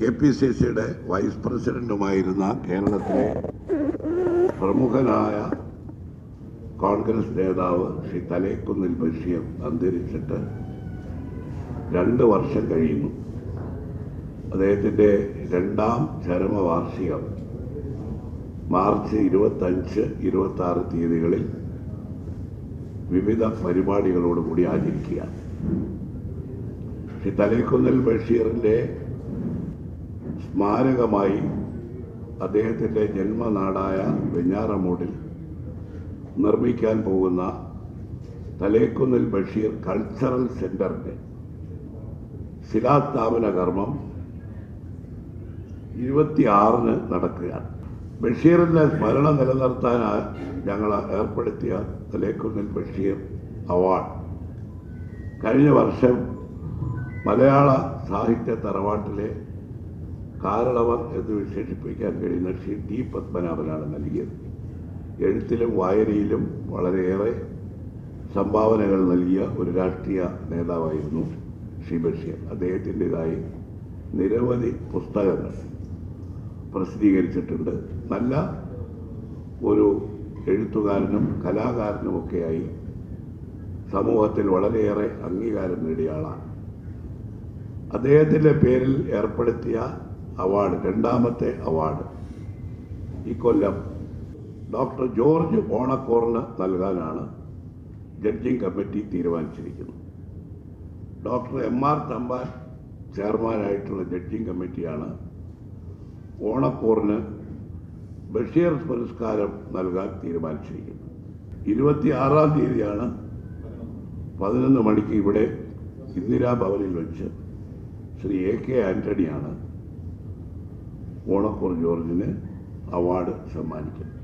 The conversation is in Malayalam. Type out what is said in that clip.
K P C C vice പ്രസിഡന്റുമായിരുന്ന കേരളത്തിലെ പ്രമുഖനായ കോൺഗ്രസ് നേതാവ് ശ്രീ തലേക്കുന്നിൽ ബഷീർ അന്തരിച്ചിട്ട് രണ്ട് വർഷം കഴിയുന്നു. അദ്ദേഹത്തിന്റെ രണ്ടാം ചരമവാർഷികം മാർച്ച് ഇരുപത്തഞ്ച് ഇരുപത്തി ആറ് തീയതികളിൽ വിവിധ പരിപാടികളോടുകൂടി ആചരിക്കുക ശ്രീ തലേക്കുന്നിൽ ബഷീറിന്റെ സ്മാരകമായി അദ്ദേഹത്തിന്റെ ജന്മനാടായ വെഞ്ഞാറമൂടിൽ നിർമ്മിക്കാൻ പോകുന്ന തലേക്കുന്നിൽ ബഷീർ കൾച്ചറൽ സെന്ററിന്റെ ശിലാസ്ഥാപന കർമ്മം ഇരുപത്തിയാറിന് നടക്കുകയാണ്. ബഷീറിന്റെ സ്മരണ നിലനിർത്താൻ ഞങ്ങൾ ഏർപ്പെടുത്തിയ തലേക്കുന്നിൽ ബഷീർ അവാർഡ്. കഴിഞ്ഞ വർഷം മലയാള സാഹിത്യ തറവാട്ടിലെ കാരണവർ എന്ന് വിശേഷിപ്പിക്കാൻ കഴിയുന്ന ശ്രീ ടി പത്മനാഭനാണ് നൽകിയത്. എഴുത്തിലും വായനയിലും വളരെയേറെ സംഭാവനകൾ നൽകിയ ഒരു രാഷ്ട്രീയ നേതാവായിരുന്നു ശ്രീ ബഷീർ. അദ്ദേഹത്തിന്റെതായി നിരവധി പുസ്തകങ്ങൾ പ്രസിദ്ധീകരിച്ചിട്ടുണ്ട്. നല്ല ഒരു എഴുത്തുകാരനും കലാകാരനുമൊക്കെയായി സമൂഹത്തിൽ വളരെയേറെ അംഗീകാരം നേടിയ ആളാണ്. അദ്ദേഹത്തിന്റെ പേരിൽ ഏർപ്പെടുത്തിയ അവാർഡ് രണ്ടാമത്തെ അവാർഡ്. ഈ കൊല്ലം ഡോക്ടർ ജോർജ് ഓണക്കോറിന് നൽകാനാണ് ജഡ്ജിംഗ് കമ്മിറ്റി തീരുമാനിച്ചിരിക്കുന്നത്. ഡോക്ടർ എം ആർ തമ്പാൻ ചെയർമാനായിട്ടുള്ള ജഡ്ജിംഗ് കമ്മിറ്റിയാണ് ഓണക്കോറിന് ബഷീർ പുരസ്കാരം നൽകാൻ തീരുമാനിച്ചിരിക്കുന്നത്. ഇരുപത്തിയാറാം തീയതിയാണ് പതിനൊന്ന് മണിക്ക് ഇവിടെ ഇന്ദിരാഭവനിൽ വെച്ച് ശ്രീ എ കെ ആന്റണിയാണ് ഓണക്കൂർ ജോർജിന് അവാർഡ് സമ്മാനിക്കുന്നത്